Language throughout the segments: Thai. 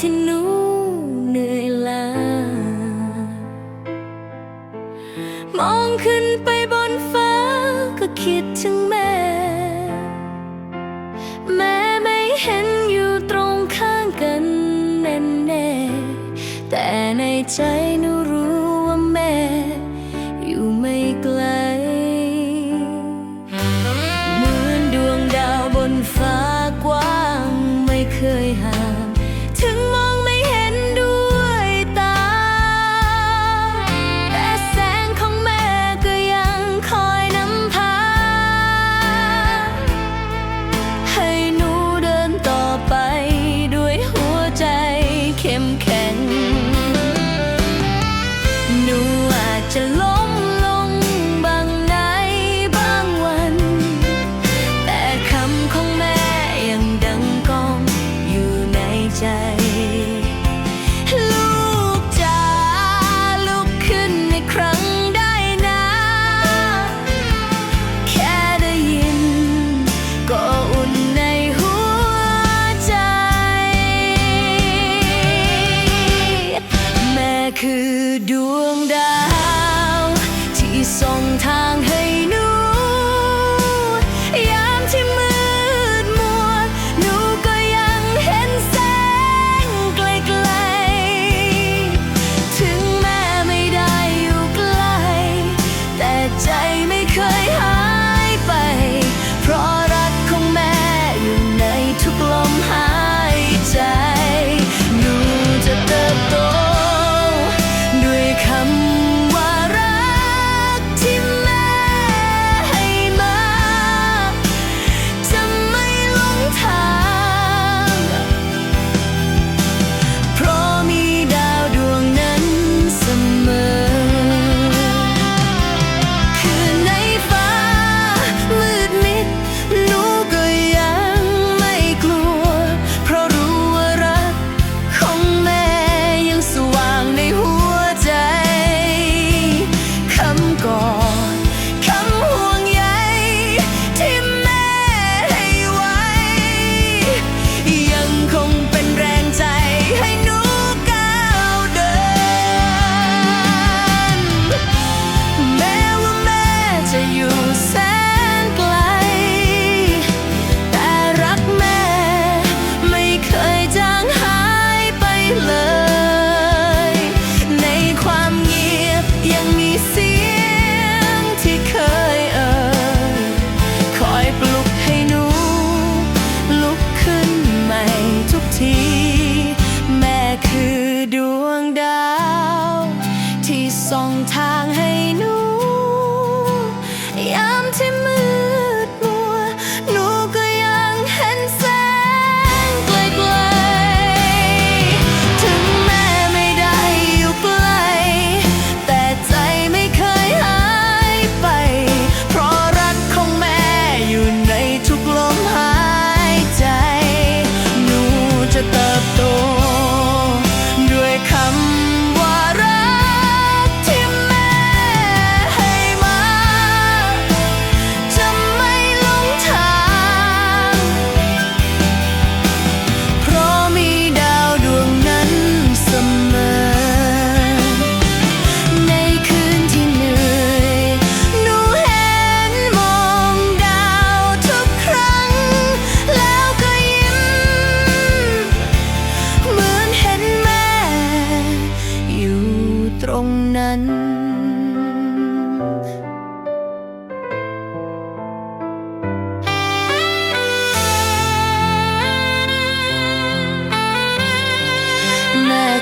ที่หนูเหนื่อยล้ามองขึ้นไปบนฟ้าก็คิดถึงแม่ แม่ไม่เห็นอยู่ตรงข้างกันแน่ๆแต่ในใจหนูรู้ คือดวง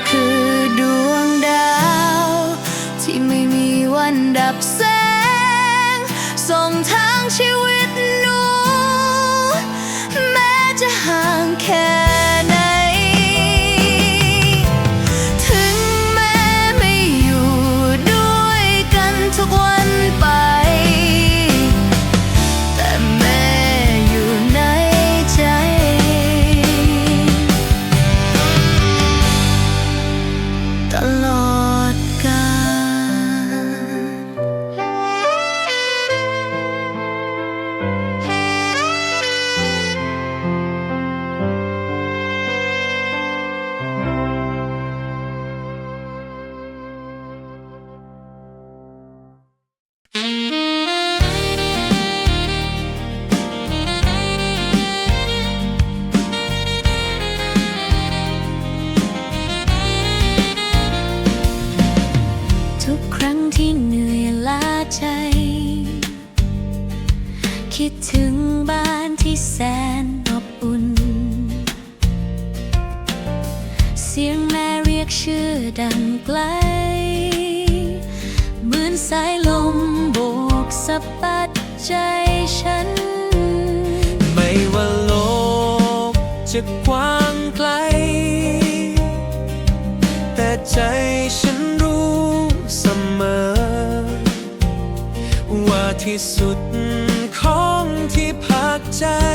คือดวงดาว ที่ไม่มีวันดับแสง ส่งทางชีวิตหนู แม้จะห่างแค่ ที่แสนอบอุ่น เสียงแม่เรียกชื่อดังไกล เหมือนสายลมโบกสะบัดใจฉัน ไม่ว่าโลกจะกว้างไกล แต่ใจฉันรู้เสมอ ว่าที่สุด shine.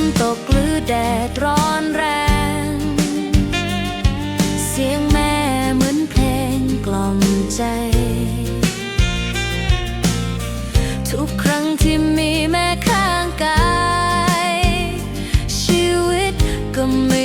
นตกหรือแดดร้อนแรง เสียงแม่เหมือนเพลงกล่อมใจ ทุกครั้งที่มีแม่ข้างกาย ชีวิตก็ไม่